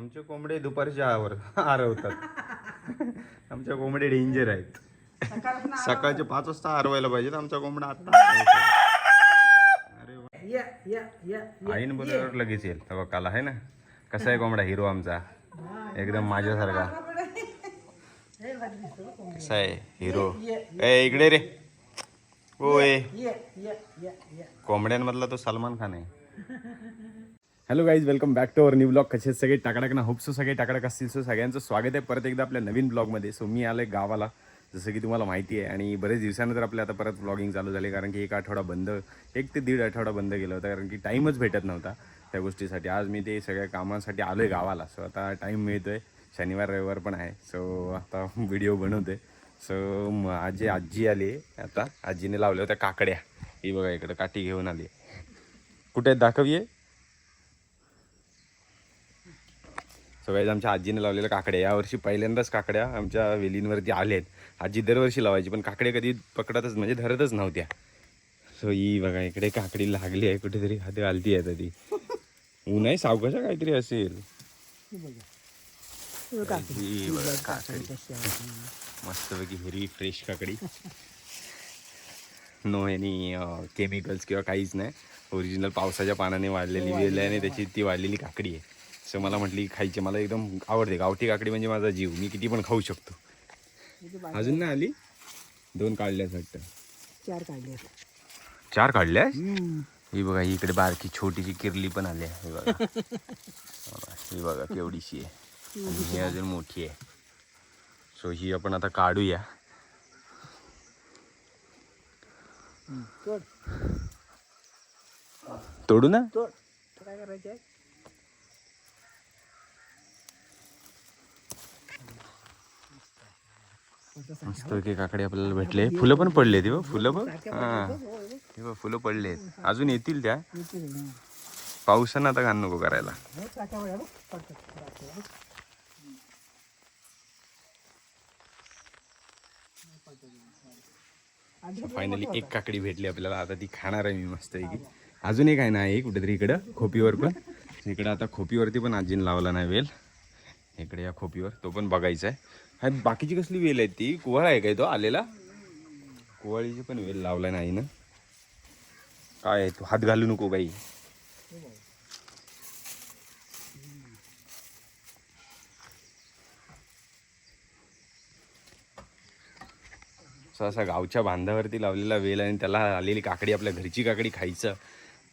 आमचे कोंबडे दुपारच्या आवर आरवतात. आमच्या कोंबडे डेंजर आहेत. सकाळचे पाच वाजता आरवायला पाहिजेत आमचा कोंबडा आता अरे वा. या या या आईन बोलल्यावर लगेच येईल. तेव्हा काल आहे ना? कसा आहे कोंबडा हिरो आमचा. एकदम माझ्यासारखा. कसा आहे. हिरो? ए इकडे रे. या या. कोंबड्यांमधला तो सलमान खान आहे. Hello guys welcome back to our new blog कसे सगळे टाकडाक ना होप सो सगळे टाकडक असतील सो सगळ्यांचं स्वागत आहे परत एकदा आपल्या नवीन ब्लॉगमध्ये सो मी आलो गावाला. जसं की तुम्हाला माहिती आहे. आणि बरेच दिवसानंतर आपल्या आता परत ब्लॉगिंग चालू झाले. कारण की एक आठवडा बंद एक ते दीड आठवडा बंद केला होता. कारण की टाईमच भेटत नव्हता त्या गोष्टीसाठी. आज मी ते सगळ्या कामासाठी आलो आहे गावाला. सो आता टाईम मिळतोय. शनिवार रविवार पण आहे. सो आता व्हिडिओ बनवते सो म- आजी आजी आली आहे. आता आजीने लावल्या होत्या काकड्या. ही बघा इकडं काठी घेऊन आली कुठे आहेत? दाखवये. सो गाईज आमच्या आजीने लावलेल्या काकड्या. यावर्षी पहिल्यांदाच काकड्या आमच्या वेलींवरती आल्यात. आजी दरवर्षी लावायची पण काकड्या कधी पकडतच म्हणजे धरतच नव्हत्या. सो ही बघा इकडे काकडी लागली आहे कुठेतरी हाती आलती आहे ती. ऊन आहे सावकाशा काहीतरी असेल. ही बघा. काकडी मस्तपैकी हिरवी फ्रेश काकडी. नो एनी केमिकल्स किंवा काहीच नाही. ओरिजिनल पावसाच्या पानाने वाढलेली वेल आहे आणि त्याची ती वाढलेली काकडी आहे. सो मला म्हटली खायची. मला एकदम आवडते. गावठी काकडी म्हणजे माझा जीव. मी किती पण खाऊ शकतो. अजून नाही आली? दोन काढल्यास वाटतं. चार काढले चार काढल्या ही बघा ही इकडे बारकी छोटीशी किरली पण आली आहे. ही बघा. ही बघा केवढीशी आहे. आणि ही अजून मोठी आहे. सो ही आपण आता काढूया. तोड. तोडू ना? तोड. काय करायचं मस्त की काकडे आपल्याला भेटले. फुलं पण पडले ती फुलं बघ. हा. हे बघ फुलं पडले अजून येतील त्या? पावसानं आता घाण नको करायला. फायनली एक काकडी भेटली आपल्याला. आता ती खाणार आहे मी मस्त की अजून एक आहे ना एक कुठेतरी इकडं खोपीवर पण. इकडं आता खोपीवरती पण आजीन लावला नाही वेल. इकडे या खोपीवर. तो पण बघायचा आहे. हा बाकीची कसली वेल आहे ती? कुवाळ आहे काय तो आलेला? कुवाळीची पण वेल लावला नाही ना काय तू? हात घालू नको बाई. असा गावच्या बांधावरती लावलेला वेल आणि त्याला आलेली काकडी आपल्या घरची काकडी खायचं.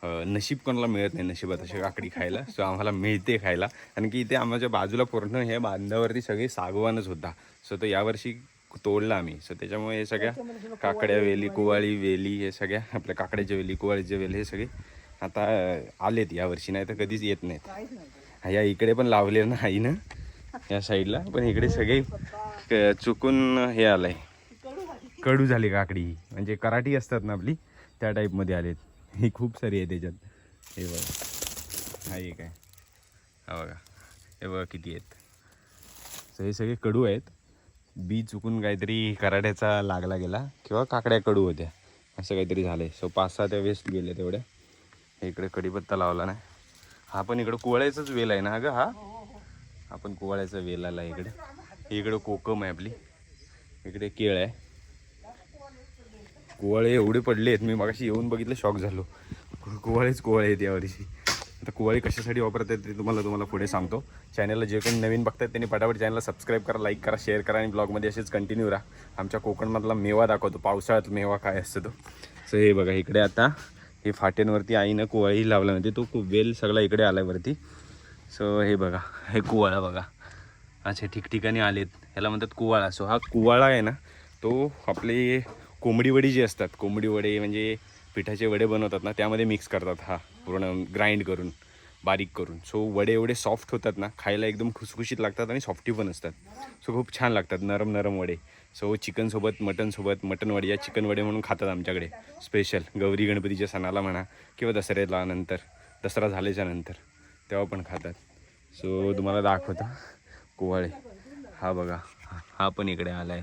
नशीब कोणाला मिळत नाही नशिबात अशी काकडी खायला. सो आम्हाला मिळते खायला. कारण की इथे आमच्या बाजूला पूर्ण हे बांधावरती सगळे सागवानच होता. सो तो यावर्षी तोडला आम्ही. सो त्याच्यामुळे हे सगळ्या काकड्या वेली कुवाळी वेली हे सगळ्या आपल्या काकड्याच्या वेली कुवाळीच्या वेली हे सगळे आता आलेत यावर्षी. नाही तर कधीच येत नाहीत. या इकडे पण लावले ना आई ना या साईडला. पण इकडे सगळे चुकून हे आलंय. कडू झाली काकडी. म्हणजे कराटी असतात ना आपली त्या टाईपमध्ये आलेत. ही खूप सारी आहे त्याच्यात. हे बघा. हा एक आहे. हा बघा. हे बघा किती आहेत. तर हे सगळे कडू आहेत. बी चुकून काहीतरी कराड्याचा लागला गेला. किंवा काकड्या कडू होत्या. असं काहीतरी झालं आहे सो पाच सहा त्या वेस्ट गेले तेवढ्या. इकडे कडीपत्ता लावला नाही हा पण इकडं कुवाळ्याचाच वेल आहे ना ग हा? आपण पण कुवाळ्याचा वेल आला इकडे. इकडं कोकम आहे आपली. इकडे केळ आहे. कुवाळे एवढे पडले आहेत. मी मगाशी येऊन बघितलं शॉक झालो. कुवाळेच कुवाळे आहेत यावर्षी आता कुवाळे कशासाठी वापरतात ते तुम्हाला तुम्हाला पुढे सांगतो. चॅनलला जे कोणी नवीन बघतात त्यांनी पटापट चॅनलला सबस्क्राईब करा लाईक करा शेअर करा आणि ब्लॉगमध्ये असेच कंटिन्यू राहा. आमच्या कोकणमधला मेवा दाखवतो. पावसाळ्यात मेवा काय असतो तो. सो हे बघा इकडे आता हे फाट्यांवरती आईनं कुवाळी लावला म्हणजे तो खूप वेल सगळा इकडे आला वरती. सो हे बघा हे कुवाळा बघा. असे ठिकठिकाणी आलेत. ह्याला म्हणतात कुवाळा. सो हा कुवाळा आहे ना तो आपले कोंबडी वडी जी असतात कोंबडी वडे म्हणजे पिठाचे वडे बनवतात ना त्यामध्ये मिक्स करतात हा पूर्ण ग्राइंड करून बारीक करून. सो वडे एवढे सॉफ्ट होतात ना खायला एकदम खुसखुशीत लागतात आणि सॉफ्टी पण असतात. सो खूप छान लागतात नरम नरम वडे. सो चिकनसोबत मटनसोबत मटन वडे या चिकन वडे म्हणून खातात आमच्याकडे. स्पेशल गौरी गणपतीच्या सणाला म्हणा किंवा दसऱ्याला नंतर दसरा झाल्याच्यानंतर तेव्हा पण खातात. सो तुम्हाला दाखवता. कोवाळे. हा बघा. हा- पण इकडे आला आहे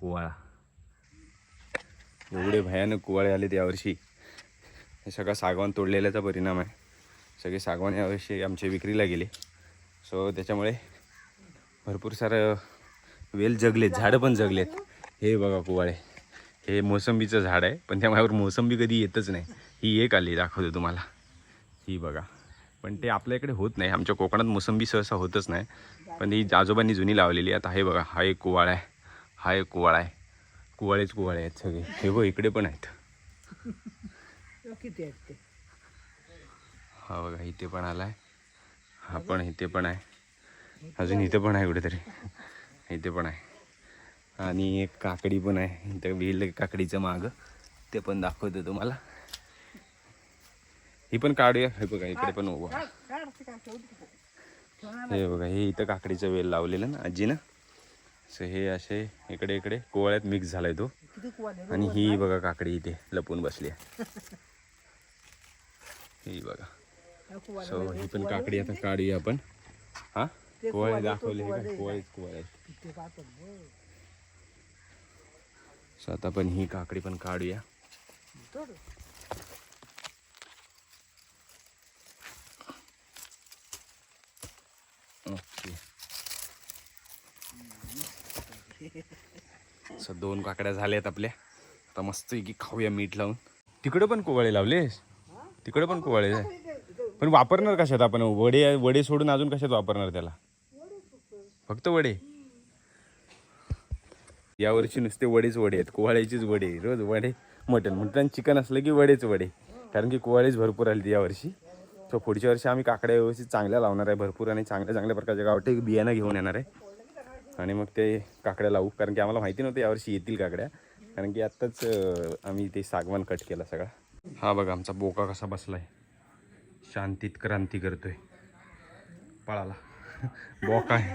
कोवाळा. एवढे भयानक कुवाळे आले यावर्षी. हे सगळं सागवान तोडलेल्याचा परिणाम आहे. सगळे सागवान यावर्षी आमचे विक्रीला गेले. सो त्याच्यामुळे भरपूर सारं वेल जगलेत झाडं पण जगलेत. हे बघा कुवाळे. हे मोसंबीचं झाड आहे पण त्या माझ्यावर मोसंबी कधी येतच नाही. ही एक आली दाखवतो तुम्हाला. ही बघा. पण ते आपल्या इकडे होत नाही. आमच्या कोकणात मोसंबी सहसा होतच नाही. पण ही आजोबांनी जुनी लावलेली आता हे बघा हा एक कुवाळा आहे. हा एक कुवाळा आहे. कुवाळेच कुवाळे आहेत सगळे. हे बघ इकडे पण आहेत. हो, किती आहेत ते? हा बघा इथे पण आलाय. हा पण इथे पण आहे. अजून इथे पण आहे कुठेतरी. इथे पण आहे. आणि एक काकडी पण आहे. इथं वेल काकडीचं माग. ते पण दाखवतो तुम्हाला. ही पण काढूया. हे बघा इकडे पण उभं हे बघा हे इथं काकडीचं वेल लावलेलं ना आजीनं. सो हे असे इकडे इकडे कोवळ्यात मिक्स झालाय तो. आणि ही बघा काकडी इथे लपून बसली आहे. ही बघा. सो ही पण काकडी आता काढूया आपण. हा? कोवळे दाखवले कोवळेच कोवळे. सो आता पण ही काकडी पण काढूया तोड ओके सो दोन काकड्या झाल्यात आपल्या. आता मस्त की खाऊया मीठ लावून. तिकडे पण कोवळे लावलेस? तिकडे पण कोवळे पण वापरणार कशात आपण? वडे वडे सोडून अजून कशात वापरणार त्याला? फक्त वडे? यावर्षी नुसते वडेच वडे आहेत. कोवाळ्याचीच वडे. रोज वडे मटन मटन चिकन असलं की वडेच वडे. कारण की कोवाळेच भरपूर आले यावर्षी. सो पुढच्या वर्षी आम्ही काकड्या व्यवस्थित चांगल्या लावणार आहे. भरपूर आणि चांगल्या चांगल्या प्रकारच्या गावठी बियाणं घेऊन येणार आहे. आणि मग ते काकड्या लावू. कारण की आम्हाला माहिती नव्हतं यावर्षी येतील काकड्या. कारण की आत्ताच आम्ही ते सागवान कट केला सगळा. हा बघा आमचा बोका कसा बसला आहे शांतीत क्रांती करतोय. पळाला. बोका आहे.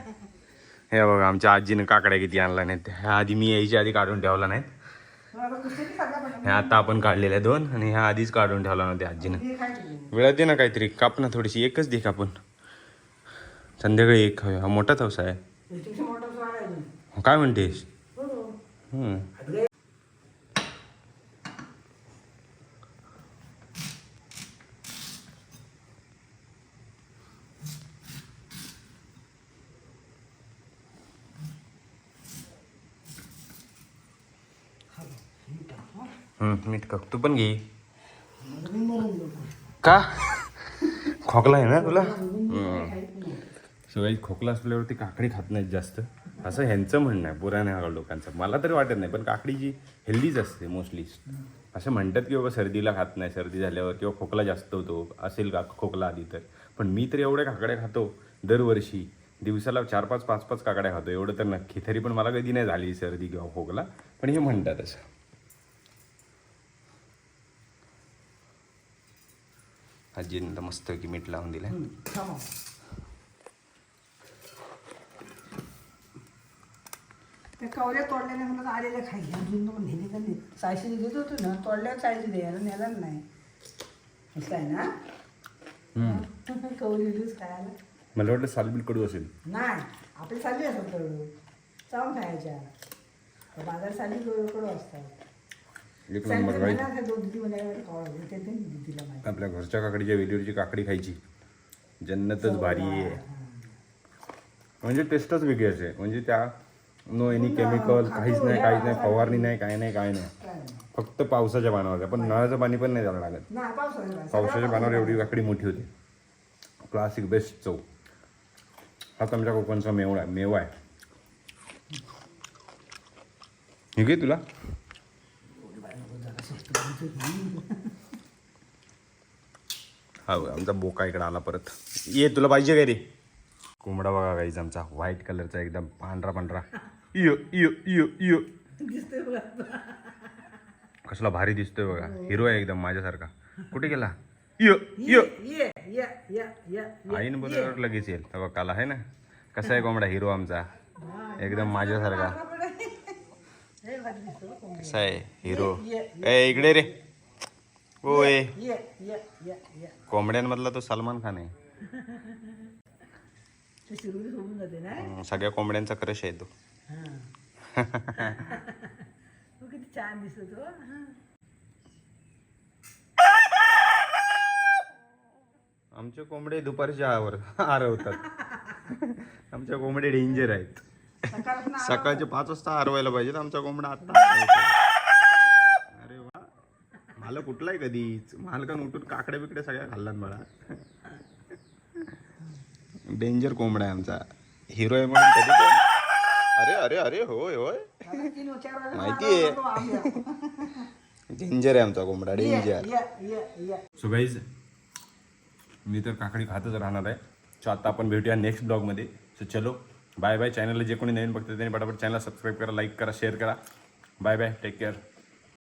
हे बघा आमच्या आजीनं काकड्या किती आणला नाहीत. ह्या आधी मी यायच्या आधी काढून ठेवला नाहीत. ह्या आता आपण काढलेल्या दोन आणि ह्या आधीच काढून ठेवला नव्हत्या आजीनं. वेळात दे ना काहीतरी. काप ना थोडीशी. एकच दे कापून संध्याकाळी एक. हा मोठा हवसा आहे याच्यापेक्षा मोठा स्वाद आहे अजून. काय म्हणतेस? हम्म. हम्म, मीठ का तू पण घे. का? खोकला आहे ना तुला? सगळी खोकला असल्यावरती काकडी खात नाहीत जास्त. असं ह्यांचं म्हणणं आहे पुराण्या लोकांचं. मला तरी वाटत नाही पण काकडी जी हेल्दीच असते मोस्टली. असं म्हणतात की बाबा सर्दीला खात नाही सर्दी झाल्यावर किंवा खोकला जास्त होतो असेल का खोकला आधी तर. पण मी तर एवढ्या काकड्या खातो दरवर्षी. दिवसाला चार पाच पाच पाच काकड्या खातो एवढं तर नक्की. तरी पण मला कधी नाही झाली सर्दी किंवा खोकला पण हे म्हणतात असं. आजीनं मस्त की मीठ लावून दिलं हम्म, थांबा. ते कवऱ्या तोडल्याने मला आलेल्या खायला अजून पण नेले का नाही? चाळीशी देत होतो ना तोडल्यावर चाळीशी द्यायला नेला नाही. असं आहे ना? कवरी दिवस खायला? मला वाटलं सालबील कडू असेल. नाही आपली चालली असत कडू चावून खायच्या. बाजार चालली कडू कडू असतात. एक नंबर दोन आपल्या घरच्या काकडीच्या वेलीवरची काकडी खायची. जन्नतच भारी आहे. म्हणजे टेस्टच वेगळी असते म्हणजे त्या नो एनी केमिकल काहीच नाही काहीच नाही फवारणी नाही काय नाही काय नाही. फक्त पावसाच्या पानावर पण नळाचं पाणी पण नाही द्यायला लागत. पावसाच्या पानावर एवढी काकडी मोठी होती. क्लासिक बेस्ट चव. हाच आमच्या कोकणचा मेवा आहे मेवा आहे. हे घे तुला. हा आमचा बोका इकडे आला परत. ये तुला पाहिजे काय रे? कोंबडा बघा गाईच आमचा व्हाईट कलरचा एकदम पांढरा पांढरा इयो इयो इयो इयो दिसतंय बघा. कसला भारी दिसतोय बघा. हिरो आहे एकदम माझ्यासारखा. कुठे गेला? इयो इयो ये ये ये ये आईन बरोबर लगेच येईल. तेव्हा काल आहे ना? कसा आहे कोंबडा? हिरो आमचा. एकदम माझ्यासारखा. हे. कसा आहे? हिरो. ए इकडे रे. ओय कोंबड्यांमधला तो सलमान खान आहे. सगळ्या कोंबड्यांचा क्रश आहे तो. किती छान दिसतो हा. आमचे कोंबडे दुपारच्या आवर आरवतात. आमच्या कोंबडे डेंजर आहेत. सकाळचे पाच वाजता हरवायला पाहिजेत. आमचा कोंबडा आता अरे वा. मला कुठलाय कधीच. मालकान उठून काकड्या बिकड्या सगळ्या खाल्ल्यात मला डेंजर कोंबडा आहे आमचा. हिरो आहे म्हणून कधी अरे अरे अरे होय होय. माहिती आहे. डेंजर आहे आमचा कोंबडा डेंजर. सो गाईज मी तर काकडी खातच राहणार आहे. सो आता आपण भेटूया नेक्स्ट ब्लॉगमध्ये सो चलो बाय बाय चॅनलला जे कोणी नवीन बघतात त्यांनी पटापट चॅनल सबस्क्राईब करा लाईक करा शेअर करा. Bye bye take care